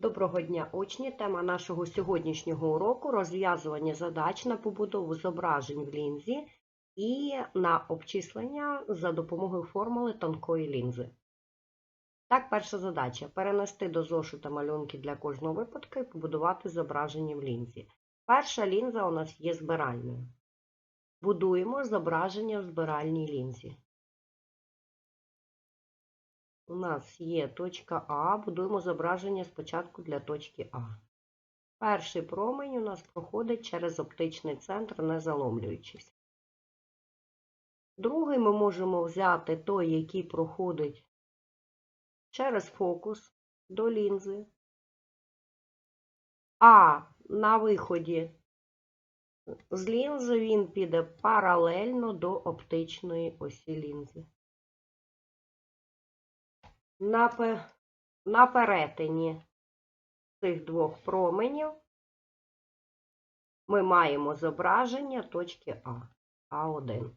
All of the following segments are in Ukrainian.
Доброго дня, учні! Тема нашого сьогоднішнього уроку розв'язування задач на побудову зображень в лінзі і на обчислення за допомогою формули тонкої лінзи. Так, перша задача перенести до зошита малюнки для кожного випадку і побудувати зображення в лінзі. Перша лінза у нас є збиральною. Будуємо зображення в збиральній лінзі. У нас є точка А, будуємо зображення спочатку для точки А. Перший промень у нас проходить через оптичний центр, не заломлюючись. Другий ми можемо взяти той, який проходить через фокус до лінзи. А на виході з лінзи він піде паралельно до оптичної осі лінзи. На, на перетині цих двох променів ми маємо зображення точки А, А1.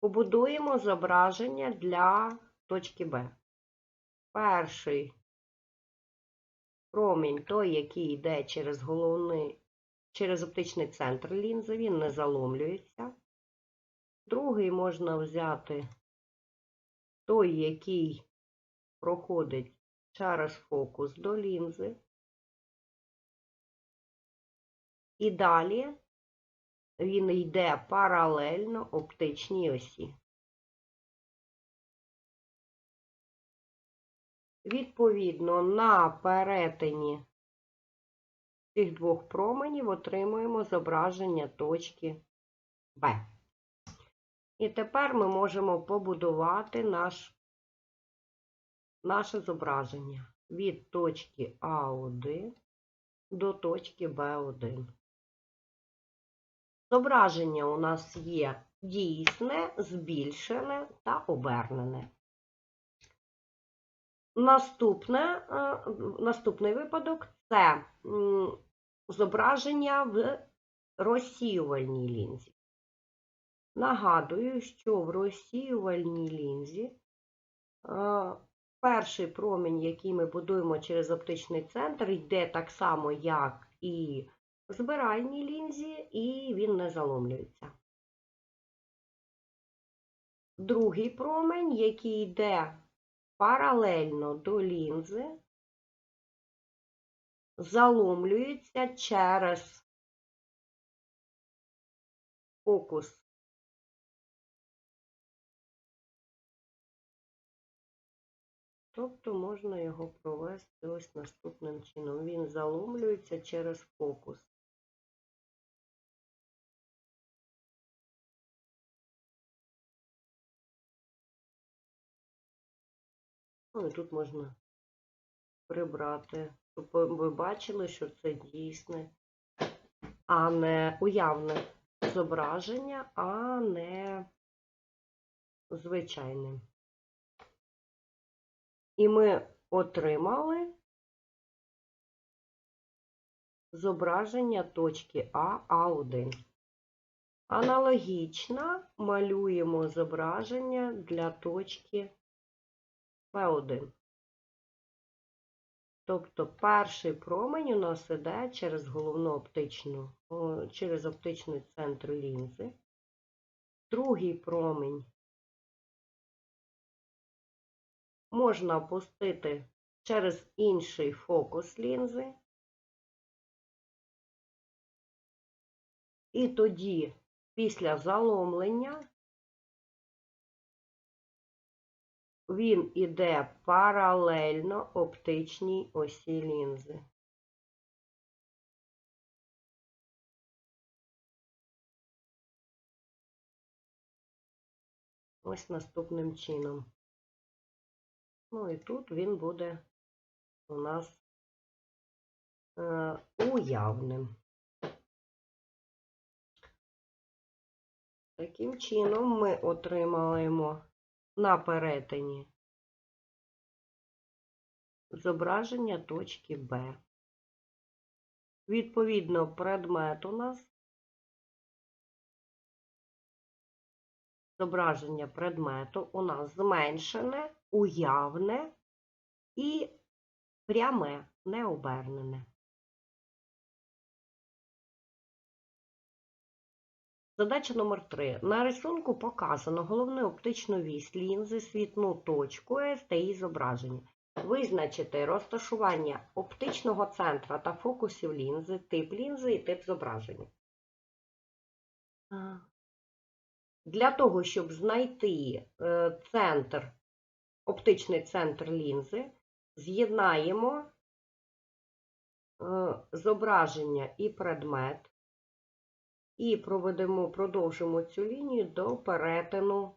Побудуємо зображення для точки Б. Перший промінь, той, який йде через головний, через оптичний центр лінзи, він не заломлюється. Другий можна взяти той, який проходить через фокус до лінзи. І далі він йде паралельно оптичній осі. Відповідно, на перетині цих двох променів отримуємо зображення точки Б. І тепер ми можемо побудувати наш, наше зображення від точки А1 до точки Б1. Зображення у нас є дійсне, збільшене та обернене. Наступне, е, наступний випадок це зображення в розсіювальній лінзі. Нагадую, що в розсіювальній лінзі е, перший промінь, який ми будуємо через оптичний центр, йде так само, як і в збиральній лінзі, і він не заломлюється. Другий промень, який йде паралельно до лінзи, заломлюється через фокус Тобто можна його провести ось наступним чином. Він заломлюється через фокус. Ну і тут можна прибрати, щоб ви бачили, що це дійсне, а не уявне зображення, а не звичайне. І ми отримали зображення точки А, А1. Аналогічно малюємо зображення для точки Б1. Тобто перший промень у нас іде через головну оптичну, через оптичний центр лінзи. Другий промінь можна опустити через інший фокус лінзи. І тоді, після заломлення, він іде паралельно оптичній осі лінзи. Ось наступним чином. Ну і тут він буде у нас е, уявним. Таким чином ми отримаємо на перетині зображення точки Б. Відповідно, предмет у нас зображення предмету у нас зменшене, уявне і пряме, не обернене. Задача номер 3. На рисунку показано головну оптичну вісь лінзи, світну точку С та її зображення. Визначити розташування оптичного центра та фокусів лінзи, тип лінзи і тип зображення. Для того, щоб знайти е, центр, оптичний центр лінзи, з'єднаємо е, зображення і предмет і проведемо, продовжимо цю лінію до перетину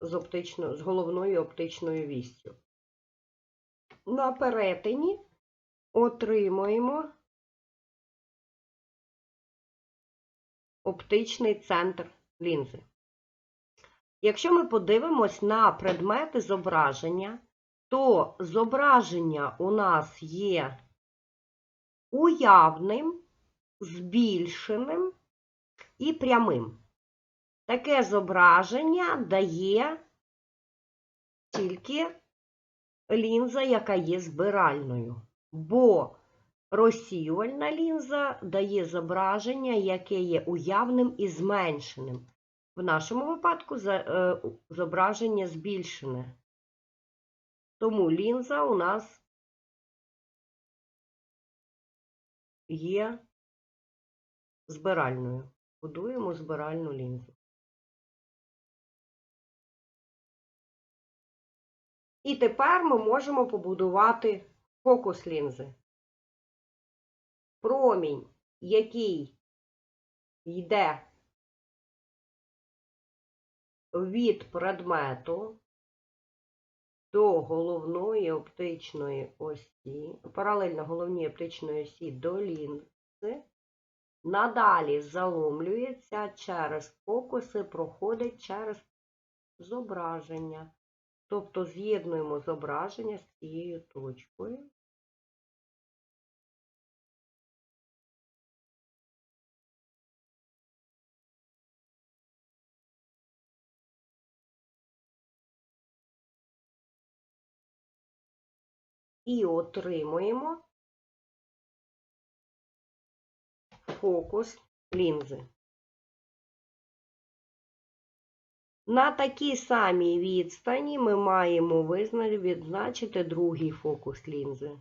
з, оптично, з головною оптичною вістю. На перетині отримуємо оптичний центр лінзи. Якщо ми подивимось на предмети зображення, то зображення у нас є уявним, збільшеним і прямим. Таке зображення дає тільки лінза, яка є збиральною, бо розсіювальна лінза дає зображення, яке є уявним і зменшеним. В нашому випадку е, зображення збільшене. Тому лінза у нас є збиральною. Будуємо збиральну лінзу. І тепер ми можемо побудувати фокус лінзи. Промінь, який йде від предмету до головної оптичної осі, паралельно головній оптичної осі до лінзи, надалі заломлюється через фокуси, проходить через зображення. Тобто з'єднуємо зображення з цією точкою. І отримуємо фокус лінзи. На такій самій відстані ми маємо відзначити другий фокус лінзи.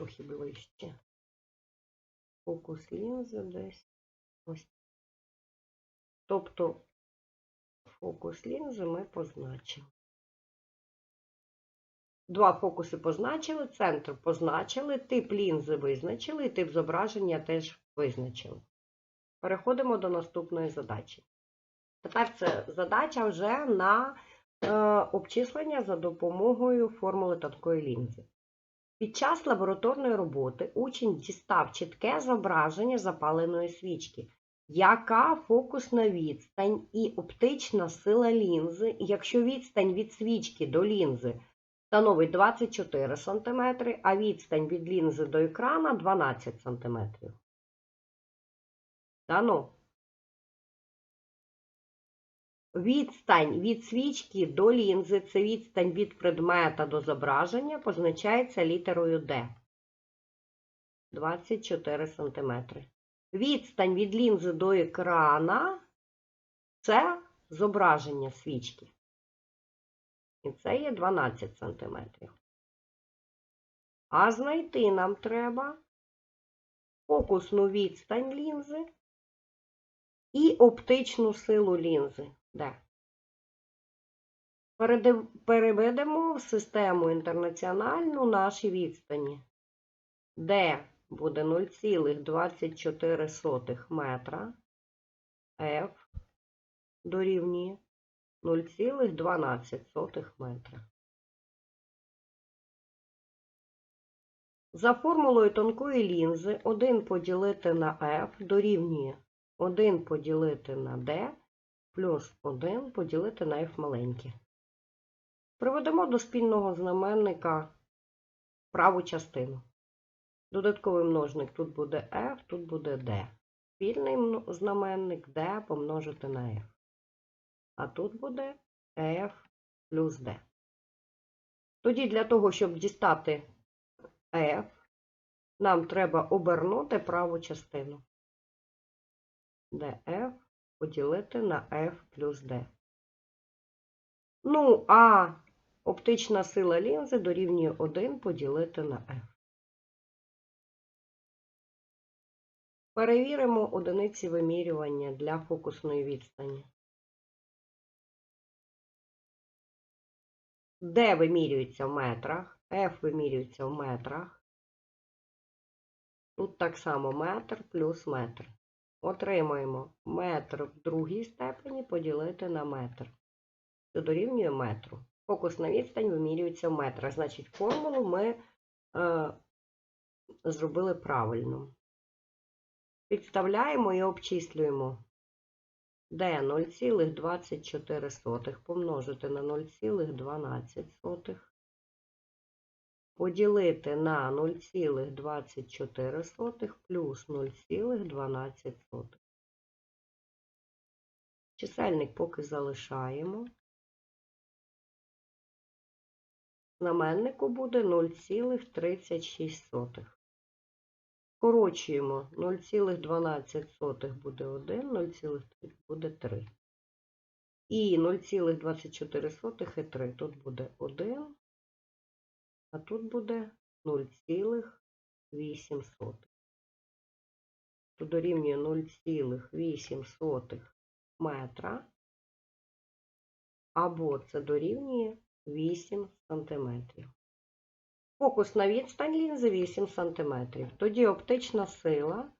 Трохи ближче. Фокус лінзи десь ось. Тобто фокус лінзи ми позначили. Два фокуси позначили, центр позначили, тип лінзи визначили, і тип зображення теж визначили. Переходимо до наступної задачі. Тепер це задача вже на е, обчислення за допомогою формули тонкої лінзи. Під час лабораторної роботи учень дістав чітке зображення запаленої свічки. Яка фокусна відстань і оптична сила лінзи, якщо відстань від свічки до лінзи становить 24 см, а відстань від лінзи до екрана 12 см? Та Відстань від свічки до лінзи це відстань від предмета до зображення, позначається літерою D. 24 см. Відстань від лінзи до екрана це зображення свічки. І це є 12 см. А знайти нам треба фокусну відстань лінзи і оптичну силу лінзи. Де? Переведемо в систему інтернаціональну наші відстані. Де буде 0,24 метра, F дорівнює 0,12 метра. За формулою тонкої лінзи 1 поділити на F дорівнює 1 поділити на D плюс 1 поділити на F маленьке. Приведемо до спільного знаменника праву частину. Додатковий множник тут буде f, тут буде d. Спільний знаменник d помножити на f. А тут буде f плюс d. Тоді для того, щоб дістати f, нам треба обернути праву частину. df поділити на f плюс d. Ну, а оптична сила лінзи дорівнює 1 поділити на f. Перевіримо одиниці вимірювання для фокусної відстані. D вимірюється в метрах, F вимірюється в метрах. Тут так само метр плюс метр. Отримаємо метр в другій степені поділити на метр. Це дорівнює метру. Фокусна відстань вимірюється в метрах. Значить, формулу ми е, зробили правильно. Підставляємо і обчислюємо. D 0,24 помножити на 0,12 поділити на 0,24 плюс 0,12. Чисельник поки залишаємо. Знаменнику буде 0,36. Скорочуємо 0,12 буде 1, 0,3 буде 3. І 0,24 і 3. Тут буде 1, а тут буде 0,8. Тут дорівнює 0,8 метра, або це дорівнює 8 сантиметрів. Фокусна відстань лінзи 8 см. Тоді оптична сила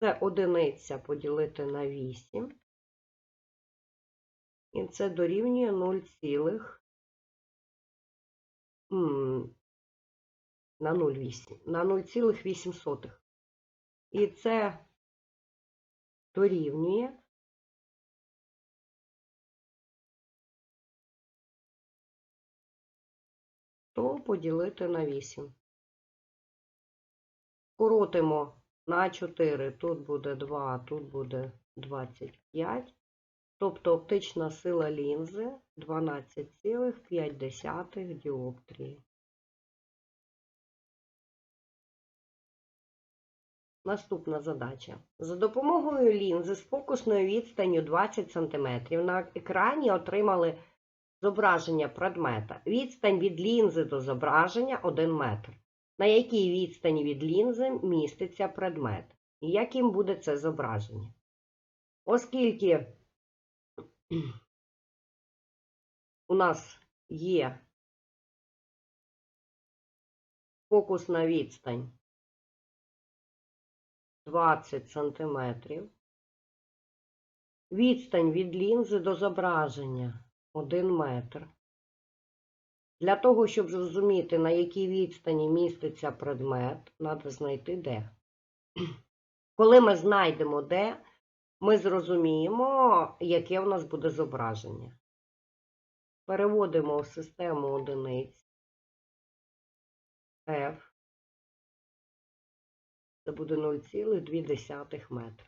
це одиниця поділити на 8. І це дорівнює 0, на 0,8, на 0,8. І це дорівнює то поділити на 8. Коротимо на 4, тут буде 2, тут буде 25. Тобто оптична сила лінзи 12,5 діоптрії. Наступна задача. За допомогою лінзи з фокусною відстанню 20 см на екрані отримали Зображення предмета. Відстань від лінзи до зображення 1 метр. На якій відстані від лінзи міститься предмет? І яким буде це зображення? Оскільки у нас є фокусна відстань 20 см, відстань від лінзи до зображення 1 метр. Для того, щоб зрозуміти, на якій відстані міститься предмет, треба знайти де. Коли ми знайдемо де, ми зрозуміємо, яке в нас буде зображення. Переводимо в систему одиниць F. Це буде 0,2 метра.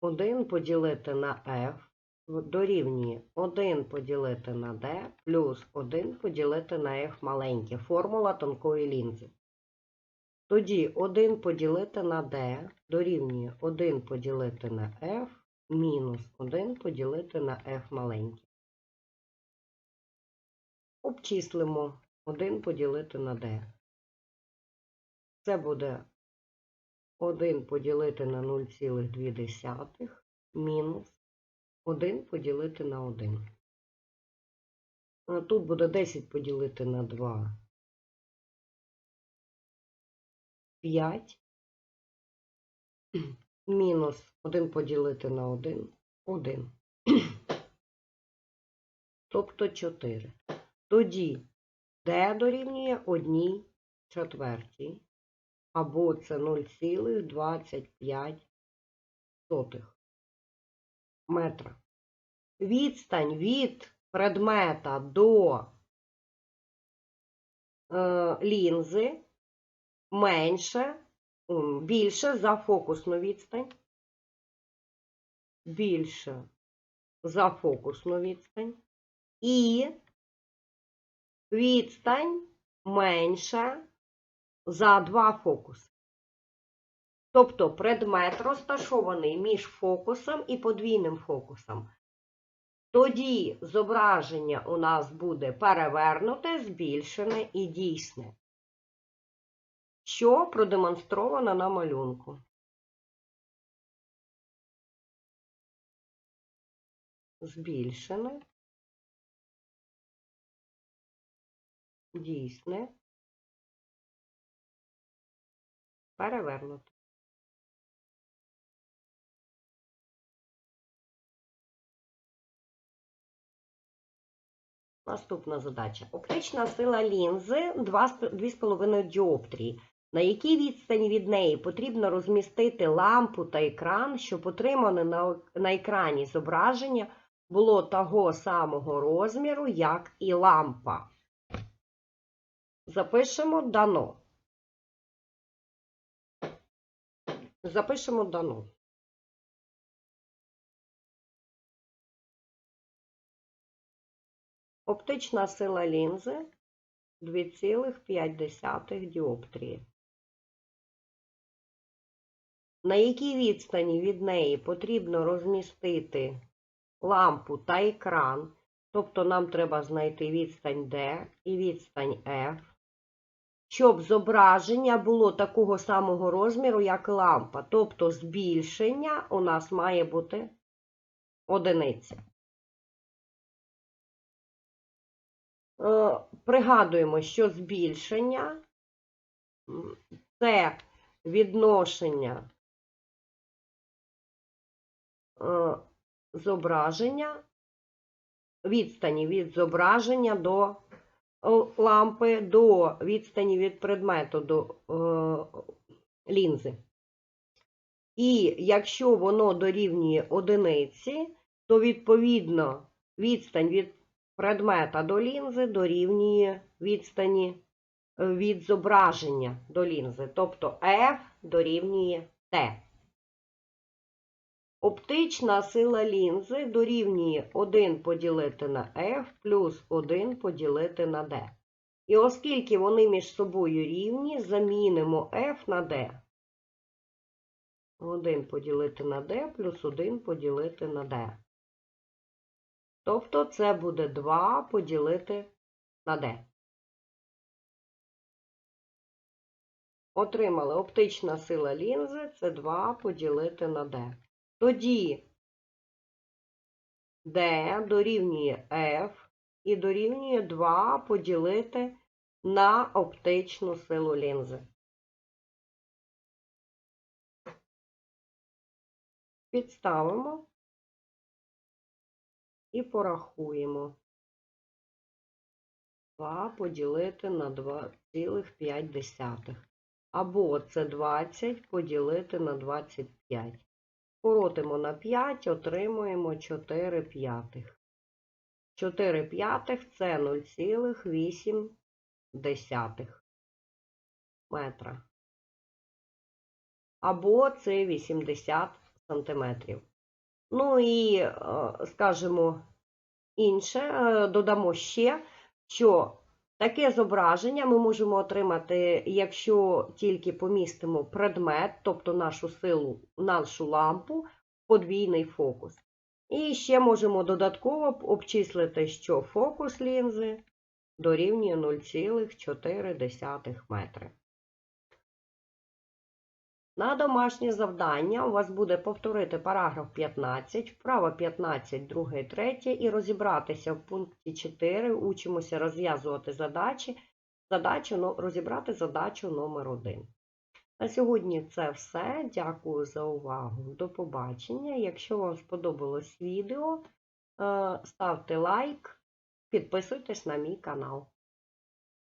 1 поділити на F дорівнює 1 поділити на d плюс 1 поділити на f маленьке. Формула тонкої лінзи. Тоді 1 поділити на d дорівнює 1 поділити на f мінус 1 поділити на f маленьке. Обчислимо 1 поділити на d. Це буде 1 поділити на 0,2 мінус 1 поділити на 1. Тут буде 10 поділити на 2. 5. Мінус 1 поділити на 1. 1. Тобто 4. Тоді d дорівнює 1 четвертій. Або це 0,25 метра. Відстань від предмета до е, лінзи менше, більше за фокусну відстань. Більше за фокусну відстань. І відстань менша за два фокуси. Тобто предмет розташований між фокусом і подвійним фокусом. Тоді зображення у нас буде перевернуте, збільшене і дійсне, що продемонстровано на малюнку. Збільшене, дійсне, перевернуте. Наступна задача. Оптична сила лінзи 2,5 діоптрії. На якій відстані від неї потрібно розмістити лампу та екран, щоб отримане на, екрані зображення було того самого розміру, як і лампа. Запишемо дано. Запишемо дано. Оптична сила лінзи 2,5 діоптрії. На якій відстані від неї потрібно розмістити лампу та екран, тобто нам треба знайти відстань D і відстань F, щоб зображення було такого самого розміру, як лампа, тобто збільшення у нас має бути одиниця. Е, Пригадуємо, що збільшення це відношення зображення, відстані від зображення до е, лампи до відстані від предмету до е, лінзи. І якщо воно дорівнює одиниці, то відповідно відстань від предмета до лінзи дорівнює відстані е, від зображення до лінзи, тобто F дорівнює T. Оптична сила лінзи дорівнює 1 поділити на F плюс 1 поділити на D. І оскільки вони між собою рівні, замінимо F на D. 1 поділити на D плюс 1 поділити на D. Тобто це буде 2 поділити на D. Отримали оптична сила лінзи це 2 поділити на D. Тоді D дорівнює F і дорівнює 2 поділити на оптичну силу лінзи. Підставимо і порахуємо. 2 поділити на 2,5. Або це 20 поділити на 25. Коротимо на 5, отримуємо 4 п'ятих. 4 п'ятих це 0,8 метра. Або це 80 сантиметрів. Ну і, е, скажімо, інше, е, додамо ще, що таке зображення ми можемо отримати, якщо тільки помістимо предмет, тобто нашу силу, нашу лампу, подвійний фокус. І ще можемо додатково обчислити, що фокус лінзи дорівнює 0,4 метри. На домашнє завдання у вас буде повторити параграф 15, вправа 15, 2, 3 і розібратися в пункті 4. Учимося розв'язувати задачі, задачу, розібрати задачу номер 1. На сьогодні це все. Дякую за увагу. До побачення. Якщо вам сподобалось відео, е, ставте лайк, підписуйтесь на мій канал.